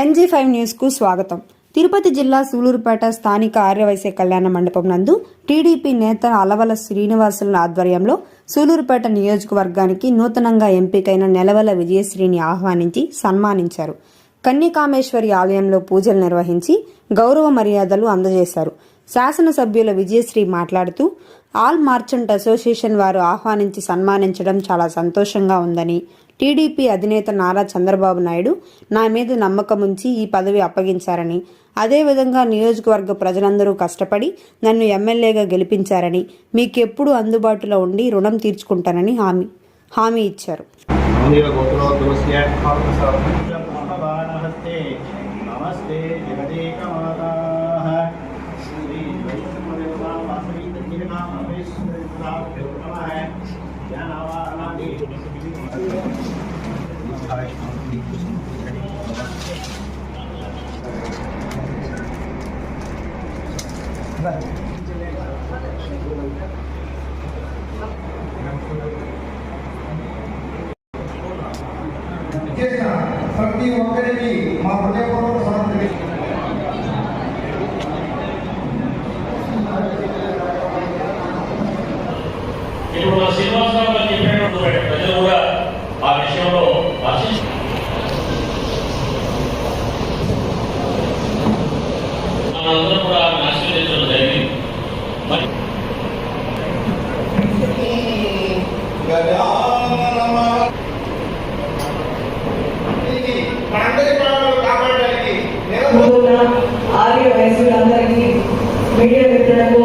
NG five న్యూస్కు స్వాగతం. తిరుపతి జిల్లా సూలూరుపేట స్థానిక ఆర్యవైశ్య కళ్యాణ మండపం నందు టీడీపీ నేత అలవల శ్రీనివాసుల ఆధ్వర్యంలో సూలూరుపేట నియోజకవర్గానికి నూతనంగా ఎంపికైన నెలవల విజయశ్రీని ఆహ్వానించి సన్మానించారు. కన్యకామేశ్వరి ఆలయంలో పూజలు నిర్వహించి గౌరవ మర్యాదలు అందజేశారు. శాసనసభ్యుల విజయశ్రీ మాట్లాడుతూ ఆల్ మార్చెంట్ అసోసియేషన్ వారు ఆహ్వానించి సన్మానించడం చాలా సంతోషంగా ఉందని టీడీపీ అధినేత నారా చంద్రబాబు నాయుడు నా మీద నమ్మకం ఉంచి ఈ పదవి అప్పగించారని అదేవిధంగా నియోజకవర్గ ప్రజలందరూ కష్టపడి నన్ను ఎమ్మెల్యేగా గెలిపించారని మీకెప్పుడు అందుబాటులో ఉండి రుణం తీర్చుకుంటానని హామీ హామీ ఇచ్చారు. నమస్తే. వాసవి దక్షిణా పరమేశ్వరి నమః జ్ఞానవాహనాది చేసిన ప్రతి ఒక్కరికి మా హృదయపూర్వక సమర్థి శ్రీనివాసరావు గారు చెప్పినటువంటి ప్రజలు కూడా ఆ విషయంలో ఆశిస్తూ మనందరం కూడా ఆమెను ఆశీర్వదించడం జరిగింది. మరి ఆర్య వయసులందరికీ మీడియా మిత్రులకు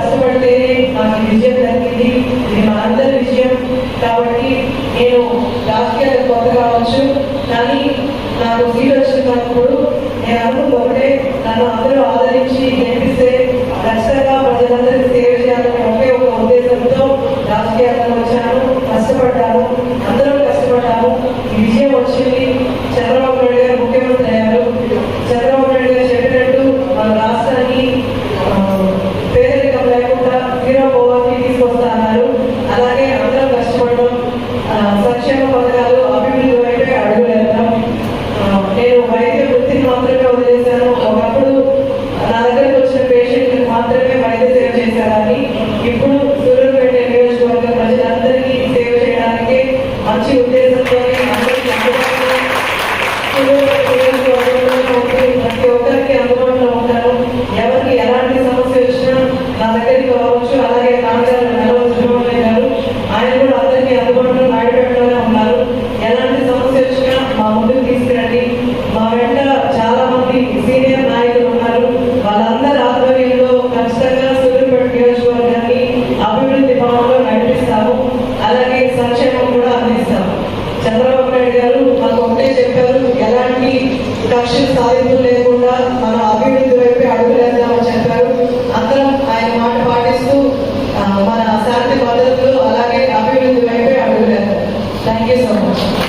కష్టపడితేనే మాకు విజయం దక్కింది. ఇది మా అందరి విజయం. కాబట్టి నేను రాజకీయాలకు కొత్త కావచ్చు. కానీ నాకు సీట్ వచ్చినప్పుడు నేను అనుకుంటే ఒకటే. నన్ను అందరూ ఆదరించి గెలిపిస్తే కక్ష సాధింపు లేకుండా మన